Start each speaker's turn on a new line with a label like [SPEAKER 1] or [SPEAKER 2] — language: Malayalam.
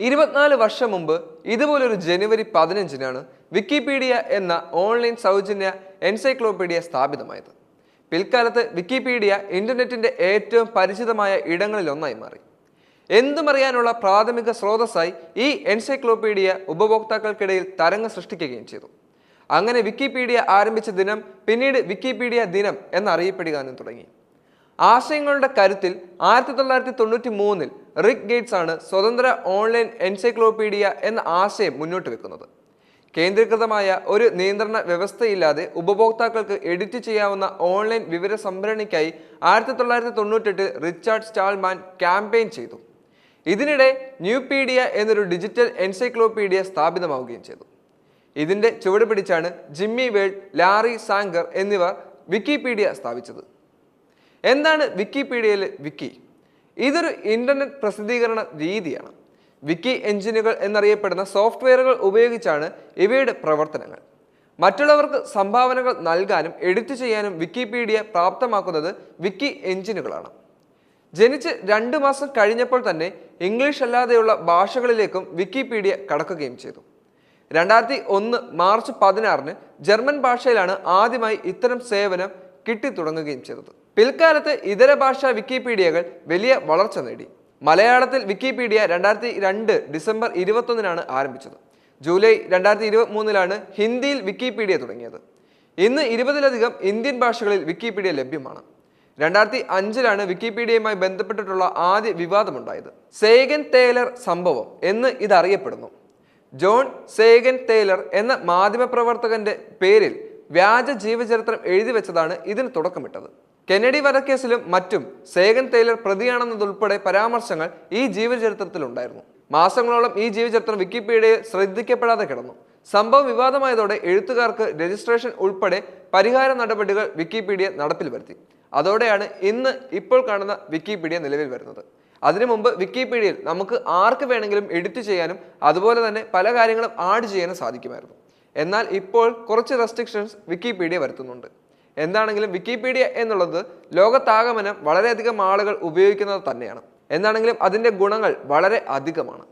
[SPEAKER 1] ഇരുപത്തിനാല് വർഷം മുമ്പ് ഇതുപോലൊരു ജനുവരി പതിനഞ്ചിനാണ് വിക്കിപീഡിയ എന്ന ഓൺലൈൻ സൗജന്യ എൻസൈക്ലോപീഡിയ സ്ഥാപിതമായത്. പിൽക്കാലത്ത് വിക്കിപീഡിയ ഇന്റർനെറ്റിന്റെ ഏറ്റവും പരിചിതമായ ഇടങ്ങളിലൊന്നായി മാറി. എന്തുമറിയാനുള്ള പ്രാഥമിക സ്രോതസ്സായി ഈ എൻസൈക്ലോപീഡിയ ഉപഭോക്താക്കൾക്കിടയിൽ തരംഗം സൃഷ്ടിക്കുകയും ചെയ്തു. അങ്ങനെ വിക്കിപീഡിയ ആരംഭിച്ച ദിനം പിന്നീട് വിക്കിപീഡിയ ദിനം എന്നറിയപ്പെടുവാനും തുടങ്ങി. ആശയങ്ങളുടെ കരുത്തിൽ ആയിരത്തി തൊള്ളായിരത്തി തൊണ്ണൂറ്റി മൂന്നിൽ റിക് ഗേറ്റ്സ് ആണ് സ്വതന്ത്ര ഓൺലൈൻ എൻസൈക്ലോപീഡിയ എന്ന ആശയം മുന്നോട്ട് വെക്കുന്നത്. കേന്ദ്രീകൃതമായ ഒരു നിയന്ത്രണ വ്യവസ്ഥയില്ലാതെ ഉപഭോക്താക്കൾക്ക് എഡിറ്റ് ചെയ്യാവുന്ന ഓൺലൈൻ വിവര സംഭരണിക്കായി ആയിരത്തി തൊള്ളായിരത്തി തൊണ്ണൂറ്റെട്ടിൽ റിച്ചാർഡ് സ്റ്റാൾമാൻ ക്യാമ്പയിൻ ചെയ്തു. ഇതിനിടെ ന്യൂപീഡിയ എന്നൊരു ഡിജിറ്റൽ എൻസൈക്ലോപീഡിയ സ്ഥാപിതമാവുകയും ചെയ്തു. ഇതിന്റെ ചുവട് പിടിച്ചാണ് ജിമ്മി വേൾഡ് ലാറി സാങ്കർ എന്നിവർ വിക്കിപീഡിയ സ്ഥാപിച്ചത്. എന്താണ് വിക്കിപീഡിയയിലെ വിക്കി ഇതൊരു ഇന്റർനെറ്റ് പ്രസിദ്ധീകരണ രീതിയാണ്. വിക്കി എഞ്ചിനുകൾ എന്നറിയപ്പെടുന്ന സോഫ്റ്റ്വെയറുകൾ ഉപയോഗിച്ചാണ് ഇവയുടെ പ്രവർത്തനങ്ങൾ. മറ്റുള്ളവർക്ക് സംഭാവനകൾ നൽകാനും എഡിറ്റ് ചെയ്യാനും വിക്കിപീഡിയ പ്രാപ്തമാക്കുന്നത് വിക്കി എഞ്ചിനുകളാണ് ജനിച്ച് രണ്ട് മാസം കഴിഞ്ഞപ്പോൾ തന്നെ ഇംഗ്ലീഷ് അല്ലാതെയുള്ള ഭാഷകളിലേക്കും വിക്കിപീഡിയ കടക്കുകയും ചെയ്തു. രണ്ടായിരത്തി ഒന്ന് മാർച്ച് പതിനാറിന് ജർമ്മൻ ഭാഷയിലാണ് ആദ്യമായി ഇത്തരം സേവനം കിട്ടിത്തുടങ്ങുകയും ചെയ്തത്. പിൽക്കാലത്ത് ഇതര ഭാഷാ വിക്കിപീഡിയകൾ വലിയ വളർച്ച നേടി. മലയാളത്തിൽ വിക്കിപീഡിയ രണ്ടായിരത്തി രണ്ട് ഡിസംബർ ഇരുപത്തൊന്നിനാണ് ആരംഭിച്ചത്. ജൂലൈ രണ്ടായിരത്തി ഇരുപത്തി മൂന്നിലാണ് ഹിന്ദിയിൽ വിക്കിപീഡിയ തുടങ്ങിയത്. ഇന്ന് ഇരുപതിലധികം ഇന്ത്യൻ ഭാഷകളിൽ വിക്കിപീഡിയ ലഭ്യമാണ്. രണ്ടായിരത്തി അഞ്ചിലാണ് വിക്കിപീഡിയയുമായി ബന്ധപ്പെട്ടിട്ടുള്ള ആദ്യ വിവാദമുണ്ടായത്. സേഗൻ തേലർ സംഭവം എന്ന് ഇതറിയപ്പെടുന്നു. ജോൺ സേഗൻ തേലർ എന്ന മാധ്യമപ്രവർത്തകന്റെ പേരിൽ വ്യാജ ജീവചരിത്രം എഴുതി വെച്ചതാണ് ഇതിന് തുടക്കമിട്ടത്. കെന്നഡി വധക്കേസിലും മറ്റും സേഗൻ ടേലർ പ്രതിയാണെന്നതുൾപ്പെടെ പരാമർശങ്ങൾ ഈ ജീവചരിത്രത്തിലുണ്ടായിരുന്നു. മാസങ്ങളോളം ഈ ജീവചരിത്രം വിക്കിപീഡിയയിൽ ശ്രദ്ധിക്കപ്പെടാതെ കിടന്നു. സംഭവം വിവാദമായതോടെ എഴുത്തുകാർക്ക് രജിസ്ട്രേഷൻ ഉൾപ്പെടെ പരിഹാര നടപടികൾ വിക്കിപീഡിയ നടപ്പിൽ വരുത്തി. അതോടെയാണ് ഇന്ന് ഇപ്പോൾ കാണുന്ന വിക്കിപീഡിയ നിലവിൽ വരുന്നത്. അതിനു മുമ്പ് വിക്കിപീഡിയയിൽ നമുക്ക് ആർക്ക് വേണമെങ്കിലും എഡിറ്റ് ചെയ്യാനും അതുപോലെ തന്നെ പല കാര്യങ്ങളും ആഡ് ചെയ്യാനും സാധിക്കുമായിരുന്നു. എന്നാൽ ഇപ്പോൾ കുറച്ച് റെസ്ട്രിക്ഷൻസ് വിക്കിപീഡിയ വരുത്തുന്നുണ്ട്. എന്താണെങ്കിലും വിക്കിപീഡിയ എന്നുള്ളത് ലോകത്താകമനം വളരെയധികം ആളുകൾ ഉപയോഗിക്കുന്നത് തന്നെയാണ്. എന്താണെങ്കിലും അതിന്റെ ഗുണങ്ങൾ വളരെ അധികമാണ്.